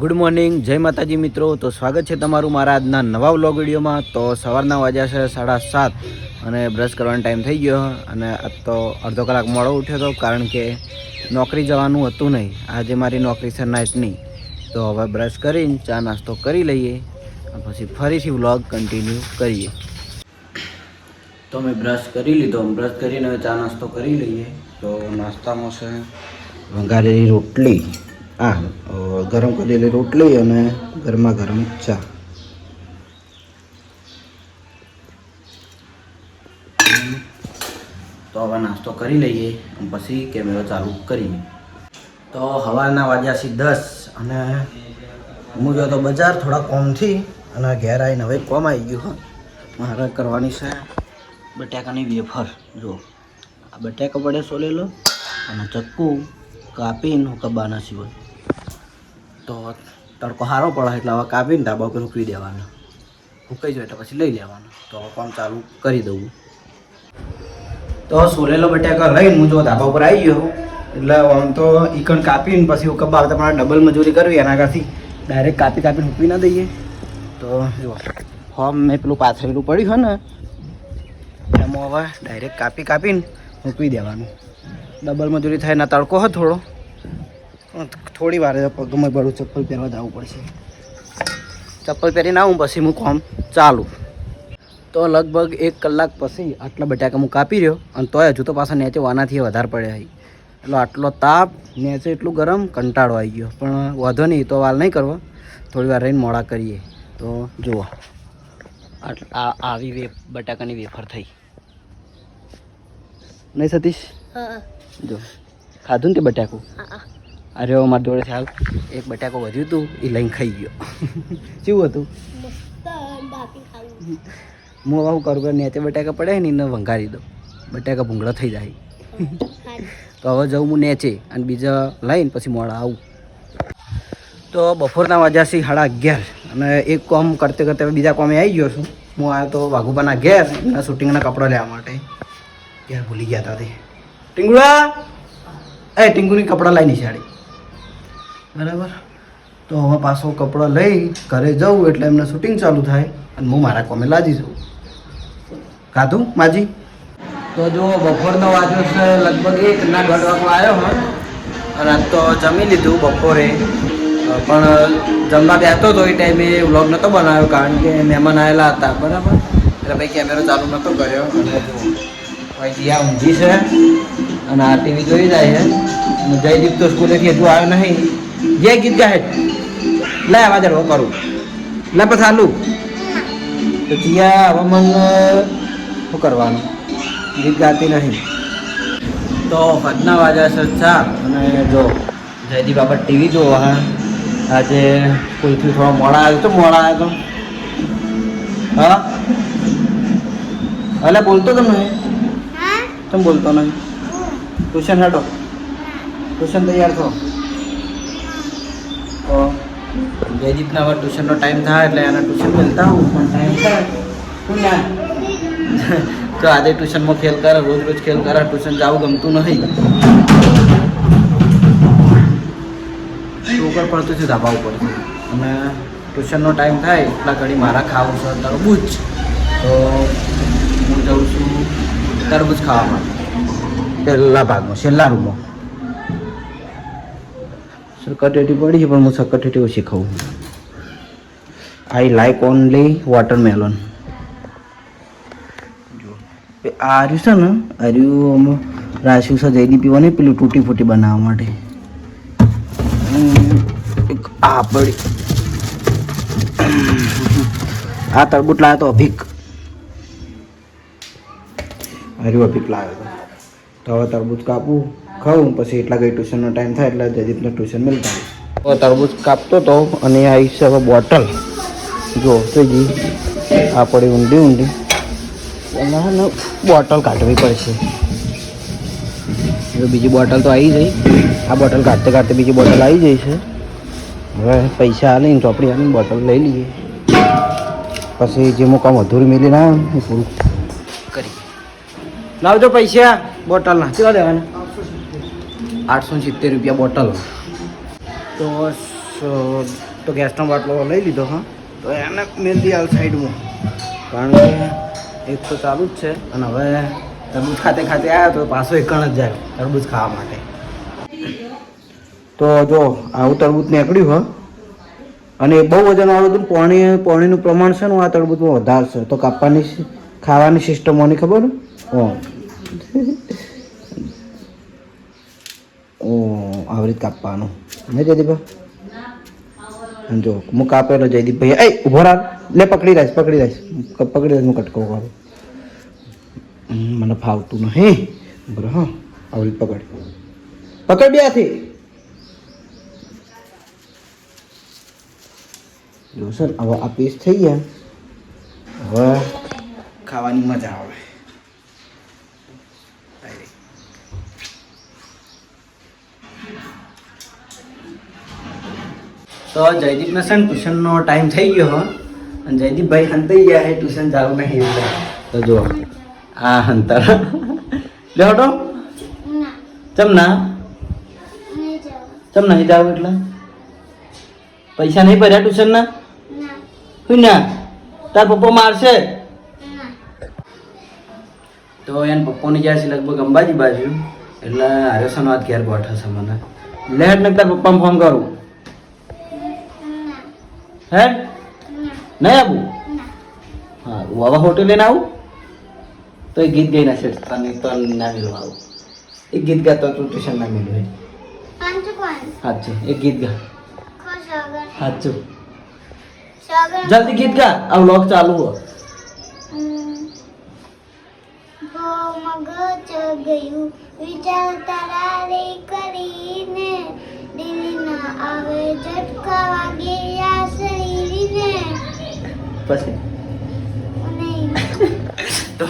Good morning, જય માતાજી મિત્રો. તો સ્વાગત છે તમારું મારા આજના નવા વ્લોગ વિડીયોમાં. તો સવારના વાગ્યા છે સાડા સાત અને બ્રશ કરવાનો ટાઈમ થઈ ગયો અને તો અડધો કલાક મોડો ઉઠ્યો હતો કારણ કે નોકરી જવાનું હતું નહીં. આજે મારી નોકરી છે નાઇટની. તો હવે બ્રશ કરીને ચા નાસ્તો કરી લઈએ પછી ફરીથી વ્લોગ કન્ટિન્યુ કરીએ. તો મેં બ્રશ કરી લીધો. બ્રશ કરીને હવે ચા નાસ્તો કરી લઈએ. તો નાસ્તામાં છે વઘારેલી રોટલી. આ ગરમ કરેલી રોટલી અને ગરમા ગરમ ચા. તો હવે નાસ્તો કરી લઈએ પછી કેમેરો ચાલુ કરીએ તો સવારના વાગ્યા છે દસ અને હું ગયો તો બજાર થોડા કોમથી અને ઘેર આવીને હવે કોમ આવી ગયું હા. મારે કરવાની છે બટાકાની વેફર. જો આ બટાકા પડે સોલેલો અને ચક્કુ કાપીને કબાના સિવાય. તો તડકો સારો પડે એટલે હવે કાપીને ધાબા ઉપર મૂકી દેવાનો. સુકાઈ જાય એટલે પછી લઈ લેવાનું. તો કામ ચાલુ કરી દઉં. તો સોલેલો બટાકા લઈને હું જો ધાબા ઉપર આવી ગયો. એટલે આમ તો ઈકણ કાપીને પછી હું આવતા તમારે ડબલ મજૂરી કરવી એના કરતી ડાયરેક્ટ કાપી કાપીને મૂકી ના દઈએ. તો જો ફોર્મ મેં પેલું પાથરેલું પડ્યું હોય ને, એમાં હવે ડાયરેક્ટ કાપી કાપીને મૂકી દેવાનું. ડબલ મજૂરી થાય ના તડકો હોય થોડો. થોડી વાર ગમે પડું ચપ્પલ પહેરવા જવું પડશે. ચપ્પલ પહેરીને આવું પછી હું કોમ ચાલુ. તો લગભગ એક કલાક પછી આટલા બટાકા હું કાપી રહ્યો અને તોય હજુ તો પાછા નેચે વાનાથી વધારે પડ્યા એટલે આટલો તાપ નેચે એટલું ગરમ કંટાળો આવી ગયો. પણ વાંધો નહીં તો વાલ નહીં કરવો. થોડી વાર રહીને મોડા કરીએ. તો જુઓ. આવી વે બટાકાની વેફર થઈ. નહીં સતીશ? જો ખાધું ને તે બટાકું? અરે અમારા જોડે સાહેબ એક બટાકો વધ્યું હતું એ લઈને ખાઈ ગયો. કેવું હતું? હું આવું કરું કે નેચે બટાકા પડે ને એને વંગારી દઉં. બટાકા ભૂંગળા થઈ જાય. તો હવે જઉં હું નેચે અને બીજા લઈને પછી મોડા આવું. તો બપોરના વાજા છે સાડા અગિયાર. અને એક કોમ કરતે કરતે બીજા કોમે આવી ગયો છું. હું આવ્યો તો વાઘુબાના ઘેર એના શૂટિંગના કપડાં લેવા માટે. ઘેર ભૂલી ગયા હતા તે. ટીંગુડા! એ, ટીંગુની કપડાં લઈ નિશાળી બરાબર? તો હવે પાછો કપડાં લઈ ઘરે જવું એટલે એમને શૂટિંગ ચાલુ થાય અને હું મારા કોમે લાજી જઉં. કાધું, માજી? તો જો, બપોરનો વાગ્યો છે, લગભગ એક ના દોઢ આવ્યો હોય અને આજ તો જમી લીધું બપોરે. પણ જમવા બેસતો હતો એ ટાઈમે વ્લોગ નહોતો બનાવ્યો કારણ કે મહેમાન આવેલા હતા, બરાબર? એટલે ભાઈ કેમેરો ચાલુ નહોતો કર્યો. અને ભાઈ જીયા ઊંઘી છે અને આ ટીવી જોઈ જાય છે. જયદીપ તો સ્કૂલેથી હજુ આવ્યો નહીં. જે ગીત ગાહે લે વાજર હો કરું લે પછી આલું. તો જીયા હવે મને શું કરવાનું? ગીત ગાતી નહીં. તો હદના વાજા છે ચાર અને જો જયદીપ બાબા ટીવી જોવા. હા આજે કોઈથી થોડો મોડા આવ્યો તો મોડા આવ્યો તો. હા? અલે બોલતો તો નહીં. તમે બોલતો નહીં? ટ્યુશન હેડો ટ્યુશન તૈયાર થો તો જયદીપના હવે ટ્યુશનનો ટાઈમ થાય એટલે એના ટ્યુશન મેળતા હું પણ ટાઈમ થાય. તો આજે ટ્યુશનમાં ખેલ કરે, રોજ રોજ ખેલ કરે, ટ્યુશન જવું ગમતું નહીં. ઉપર પડતું છે? ધાબા ઉપર અને ટ્યુશનનો ટાઈમ થાય, એટલા ઘડી મારા ખાવું છે તરબૂચ તો હું જાઉં છું તરબૂચ ખાવા માટે. પહેલા ભાગમાં, છેલ્લા રૂમમાં. સકટેટી પડી છે, પણ હું સકટેટી ઓછી ખાઉં આઈ લાઈક ઓનલી વોટરમેલન આ રહ્યું છે ને આર્યું રાખ્યું છે જયદી પીવાની પેલું તૂટી ફૂટી બનાવવા માટે. એક આ પડી. આ તરબૂચ લાવ્યો તો અભિક. આર્યું અભિક લાવ્યો તો હવે તરબૂચ કાપું. ખાઉં પછી એટલા કંઈ ટ્યુશનનો ટાઈમ થાય એટલે જયદીપને ટ્યુશન મળતા. હોય તરબૂચ કાપતો તો અને આવી છે હવે બોટલ જો થઈ જી આ પડી ઊંડી ઊંડી. એમાં બોટલ કાઢવી પડશે. હવે બીજી બોટલ તો આવી જઈ આ બોટલ કાઢતે કાઢતે બીજી બોટલ આવી જઈ છે. હવે પૈસા આલીને ચોપડી આવીને બોટલ લઈ લઈએ. પછી જે મુકામ કામ અધૂરી મેલી ના, એ પૂરું કરી લાવજો પૈસા બોટલના કેટલા લેવાના આઠસો સિત્તેર રૂપિયા બોટલ. તો તો ગેસનો બાટલો લઈ લીધો, હા. તો એને મેંદી હાલ સાઈડમાં. કારણ કે એક તો ચાલુ જ છે, અને હવે તરબૂજ ખાતે ખાતે આવ્યો તો પાછો એકણ જ જાય તરબૂજ ખાવા માટે. તો જો, આવું તરબૂચ નીકળ્યું, હા. અને બહુ વજનવાળું હતું પાણી, પાણીનું પ્રમાણ છે ને આ તરબૂચમાં વધારશે તો કાપવાની ખાવાની સિસ્ટમ હોની ખબર? ને રીતે કાપવાનું નહીં જયદીપભાઈ જો હું કાપેલો જયદીપભાઈ એ, ઊભો રાખ લે, પકડી રાખ પકડી રાખ. પકડી રાખ, હું કટકો કરું મને ફાવતું નહીં બરાબર હા. આવી પકડ. પકડ બે હાથી. જો હવે આ પીસ થઈ ગયા. હવે ખાવાની મજા આવે. તો જયદીપને છે ને ટ્યુશનનો ટાઈમ થઈ ગયો હો. અને જયદીપભાઈ હંતાઈ ગયા છે ટ્યુશન જવું નહીં તો જો આ હંતર લે હટો. ચમ ના? ચમ નહીં જાવ એટલે? પૈસા નહીં ભર્યા ટ્યુશનના? હું ના. તાર પપ્પા મારશે? તો એને પપ્પાની ગયા છે લગભગ અંબાજી બાજુ. એટલે આર્યસન વાત ઘેર બેઠા છે મને લેટ ને તાર પપ્પાને ફોન કરું. હે નહીં આવું હા વાવા હોટેલ લઈને આવું તો એ ગીત ગઈ ના છે તને તો ના મેળવા આવું એ ગીત ગાતો તું ટ્યુશન ના મેળવે સાચું એ ગીત ગા સાચું જલ્દી ગીત ગા આ વ્લોગ ચાલુ હો મગજ ગયું વિચાર તારે કરીને દિલના આવે ઝટકા વાગે આ શરીરને પછી? તો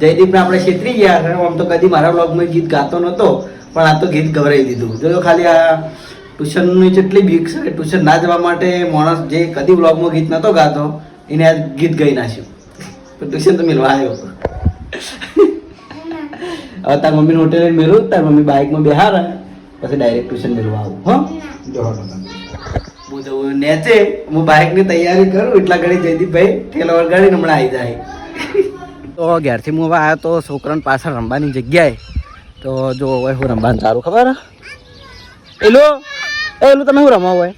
જયદીપને આપણે છેતરી ગયા આમ તો કદી મારા બ્લોગમાં ગીત ગાતો નહોતો પણ આ તો ગીત ગવરાઈ દીધું. જો ખાલી આ ટ્યુશનની જેટલી બીક છે ટ્યુશન ના જવા માટે માણસ જે કદી બ્લોગમાં ગીત નહોતો ગાતો એને આ ગીત ગાઈ નાખ્યું. પણ ટ્યુશન તો મેળવા આવ્યો. હવે તાર મમ્મીને હોટેલે મેળવું તાર મમ્મી બાઇકમાં બેહાર પછી ડાયરેક્ટ ટ્યુશન મેળવા આવું હો? જો. હું જવું નેચે હું બાઇકની તૈયારી કરું એટલા ઘડી જયદીપભાઈ ઠેલો વળગાડીને હમણાં આવી જાય. તો ઘેરથી હું હવે આવ્યો તો છોકરાને પાછળ રમવાની જગ્યાએ. તો જો હવે હું રમવાનું સારું ખબર એલું એ એલું તમે શું રમો હોય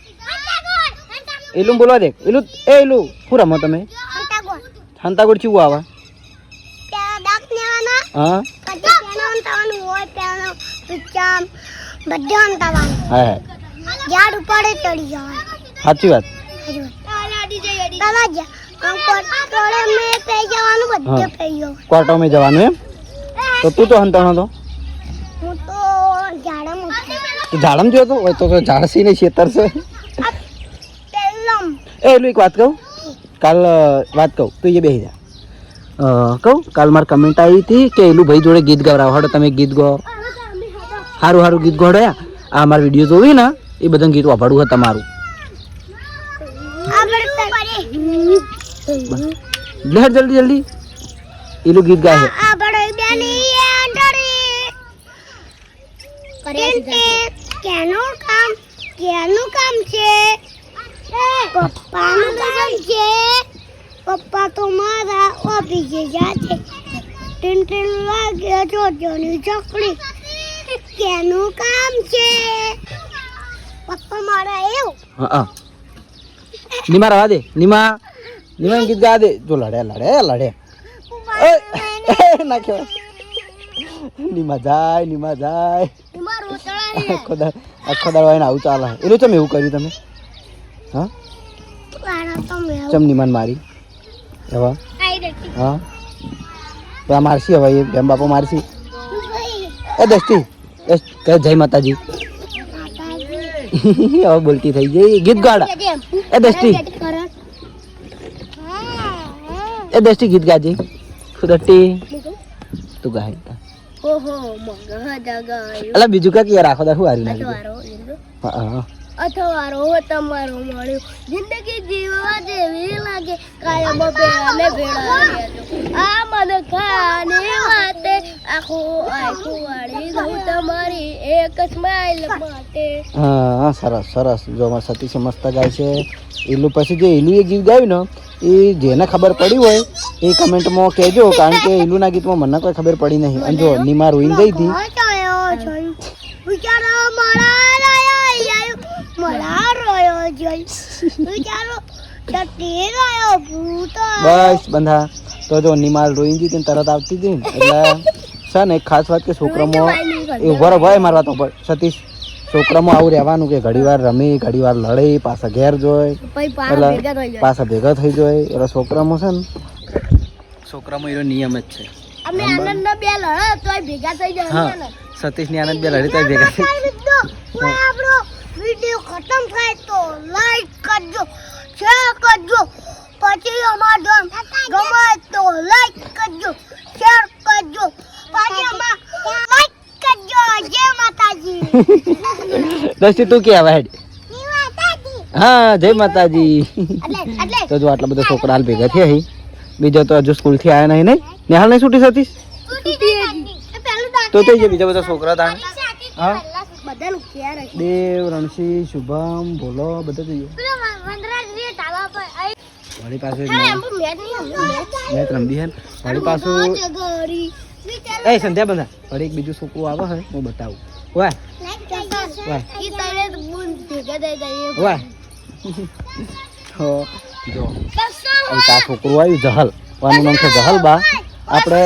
એલું બોલવા દે. એલું એ એલું શું રમો તમે? શાંતાગોળ ચીવું આવે? હા? બધા અંતાવાનું. હા હા. ઝાડ ઉપર ચડી જવાનું. સાચી વાત. કોટોળે મેં જવાનું એમ? તો તું તો હંતાણો તો હું તો ઝાડમાં જોયો તો? હોય તો ઝાડસી નહીં છેતર છે. એ એટલું એક વાત કહું? કાલ વાત કહું. તું એ બેસી જા. કહું? કાલ મારે કમેન્ટ આવી હતી કે એલું ભાઈ જોડે ગીત ગવડાવો. હડો તમે ગીત ગો. સારું સારું ગીત ગોડ્યા. આ અમારા વીડિયો જોવી ને એ બધા ગીત વાપરવું હોય તમારું. હેડ જલ્દી જલ્દી. એલું ગીત ગાય કેનું કામ કેનું કામ છે? પપ્પાનું કામ છે. પપ્પા તો મારા ઓફિસે જાતે. ટીન ટીન વાગ્યા જોજોની ચોકડી. કેનું કામ છે? પપ્પા મારા એવું. હા. નીમા રવા દે નિમા નીમા ગીત ગા દે. જો લડે લડે લડે. નાખ્યો નિમા જાય નિમા જાય. એમાં આખો દા આખો આવીને આવું ચાલે. એટલું ચમ એવું કર્યું તમે? હા? ચમ નિમાન મારી? હવે હા? તો આ હવે એ બેમ બાપો મારસી એ દસ્તી જય માતાજી. હવે બોલતી થઈ ગઈ. ગીત ગાડા. એ દસ્તી એ દસ્તી ગીત ગાજે. ખુદટી તું ગાય. અલા બીજું કાંઈક યાર આખો દા શું હારી હા હા. અથવારો તમારો મળ્યો. જિંદગી જીવવા જેવી લાગે. કાયમ ભેળા ને ભેળા આ મને ખાની વાતે. આખું આખું વાળી દઉં તમારી એક સ્માઈલ માટે. હા સરસ સરસ. જો અમારા સતીશે મસ્ત ગાય છે. ઈલુ પછી જે ઈલુએ ગીત ગાયું ને એ જેને ખબર પડી હોય એ કમેન્ટમાં કહેજો કારણ કે એલુંના ગીતમાં મને કોઈ ખબર પડી નહીં. અને જો નિમા રોઈને ગઈ હતી. બસ બંધા. તો જો નિમાલ રોઈ ગઈ તરત આવતી હતી ને એટલે છે ને એક ખાસ વાત કે છોકરામાં એ ઊભો રહો ભાઈ મારવા તો પર સતીશ છોકરામાં આવું રહેવાનું કે ઘડી વાર રમી ઘડી વાર લડે પાછા ઘેર જોય એટલે પાછા ભેગા થઈ જાય. એટલે છોકરામાં છે ને છોકરામાં એનો નિયમ જ છે. અમે આનંદ બે લડા તોય ભેગા થઈ હા જાય સતીશની આનંદ બે લડી તો ભેગા થઈ આપણો વિડિયો ખતમ થાય તો લાઈક કરજો શેર કરજો. પછી અમારો ગમે તો લાઈક કરજો શેર કરજો પછી અમાર લાઈક કરજો જય માતાજી દસ્તી તું કે હેડ? જય હા જય માતાજી. તો જો આટલા બધા છોકરા હાલ ભેગા થયા હી. બીજા તો હજુ સ્કૂલથી આવ્યા નહીં નહીં? નિહાલ નહીં છૂટી સતીશ તો થઈ ગયા બીજા બધા છોકરા તાણ. હા? ક્યાં દેવ રણસી શુભમ ભોલો બધા થઈ ગયા. વાળી પાસે મેચ. રમવી હે વાળી પાસે એ સંધ્યા બંધા વળી એક બીજું છોકરું આવે હે હું બતાવું. વાહ વાહ. તો જો. આ છોકરું આવ્યું જહલ વાનું નામ છે જહલ બા. આપણે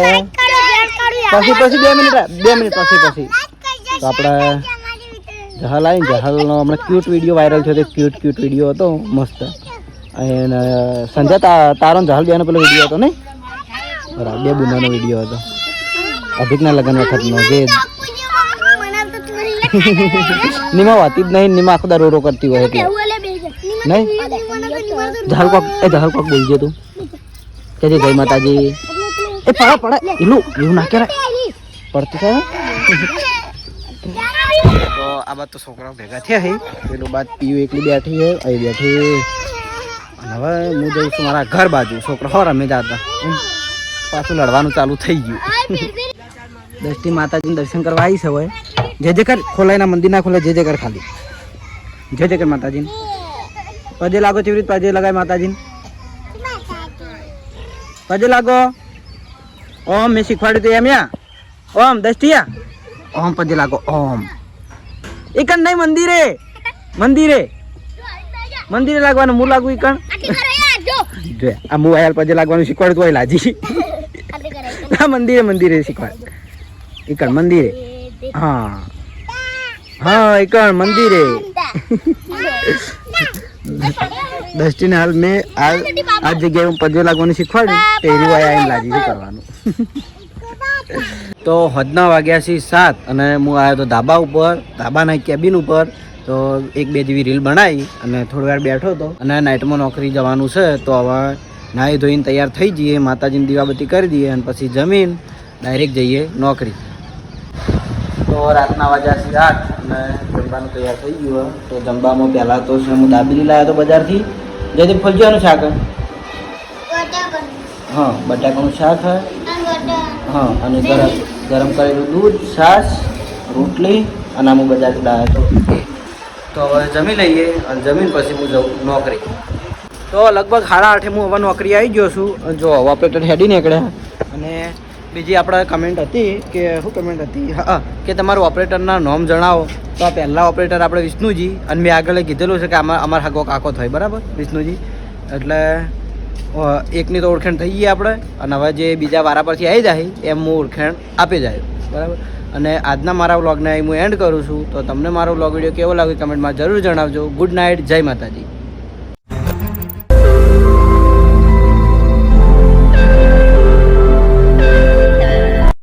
પછી પછી બે મિનિટ બે મિનિટ પછી પછી. તો આપણે જહલ આવી જહલનો હમણાં ક્યુટ વીડિયો વાયરલ થયો હતો ક્યુટ ક્યુટ વીડિયો હતો મસ્ત. અને સંજય તારો જહલ બેનો પેલો વીડિયો હતો નહીં? બરાબર બે બુનાનો વીડિયો હતો. અભિકના લગ્ન વખતનો જે નીમા વાતી જ નહીં નિમા આખો દાડો રો કરતી હોય એટલે. નહીં? જહલ કોક એ જહલ કોક બોલજો તું. કે જે જય. માતાજી. એ પડા પડા. એલું એવું ના કરાય પડતું થાય? તો આ બાદ તો છોકરાઓ ભેગા થયા હે. પેલું બાદ પીયું એકલી બેઠી હે અહીં બેઠી અને હવે હું જઉં છું મારા ઘર બાજુ. છોકરા હો રમે જતા. પાછું લડવાનું ચાલુ થઈ ગયું. દસથી માતાજીને દર્શન કરવા આવી છે હવે. જે જયકાર ખોલાય ના મંદિર ના ખોલાય જય જયકાર ખાલી. જય જયકાર માતાજી. પજે લાગો ચીવરી પજે લગાય માતાજી. પજે લાગો. ઓમ મેં શીખવાડ્યું તું એમ યા? ઓમ દસ્ટિયા ઓમ પજે લાગો ઓમ. એકણ નહીં મંદિરે. મંદિરે. મંદિરે લાગવાનું હું લાગવું એકણ જો આ મોબાઈલ પજે લાગવાનું શીખવાડ્યું તું હોય લાજી. મંદિરે મંદિરે શીખવાડ. એકણ મંદિરે. હા. હા એકણ મંદિરે. દસ્ટીને હાલ મેં આ આ જગ્યાએ હું પગે લાગવાનું શીખવાડ્યું. તો એની વાય આવીને શું કરવાનું. તો હદના વાગ્યા છે સાત અને હું આવ્યો તો ધાબા ઉપર ધાબાના કેબિન ઉપર. તો એક બે જેવી રીલ બનાવી અને થોડી વાર બેઠો હતો. અને નાઇટમાં નોકરી જવાનું છે, તો હવે નાહી ધોઈને તૈયાર થઈ જઈએ, માતાજીની દીવાબત્તી કરી દઈએ અને પછી જમીન, ડાયરેક્ટ જઈએ નોકરી. તો રાતના વાગ્યા છે આઠ અને જમવાનું તૈયાર થઈ ગયું. તો જમવામાં પહેલાં તો છે હું દાબેલી લાવ્યો હતો બજારથી. જેથી ફલજીવાનું શાક હે? બટાકાનું શાક હે હા અને ગરમ ગરમ કરેલું દૂધ છાશ રોટલી અને આમ બજારથી લાવ્યો હતો. તો હવે જમી લઈએ અને જમીન પછી હું જાઉં નોકરી. તો લગભગ સાડા આઠે હું હવે નોકરી આવી ગયો છું. જો હવે તો હેડી નીકળ્યા. અને બીજી આપણે કમેન્ટ હતી કે, શું કમેન્ટ હતી? હા, કે તમારું ઓપરેટરના નામ જણાવો. તો આ પહેલાં ઓપરેટર આપણે વિષ્ણુજી, અને મેં આગળ કીધેલું છે કે આમાં અમારા હાકો કાકો થાય, બરાબર? વિષ્ણુજી. એટલે એકની તો ઓળખાણ થઈ ગઈ આપણે, અને હવે જે બીજા વારા પરથી આવી જાય, એમ હું ઓળખાણ આપી જાય, બરાબર? અને આજના મારા વ્લોગને હું એન્ડ કરું છું. તો તમને મારો વ્લોગ વીડિયો કેવો લાગ્યો કમેન્ટમાં જરૂર જણાવજો. ગુડ નાઇટ જય માતાજી.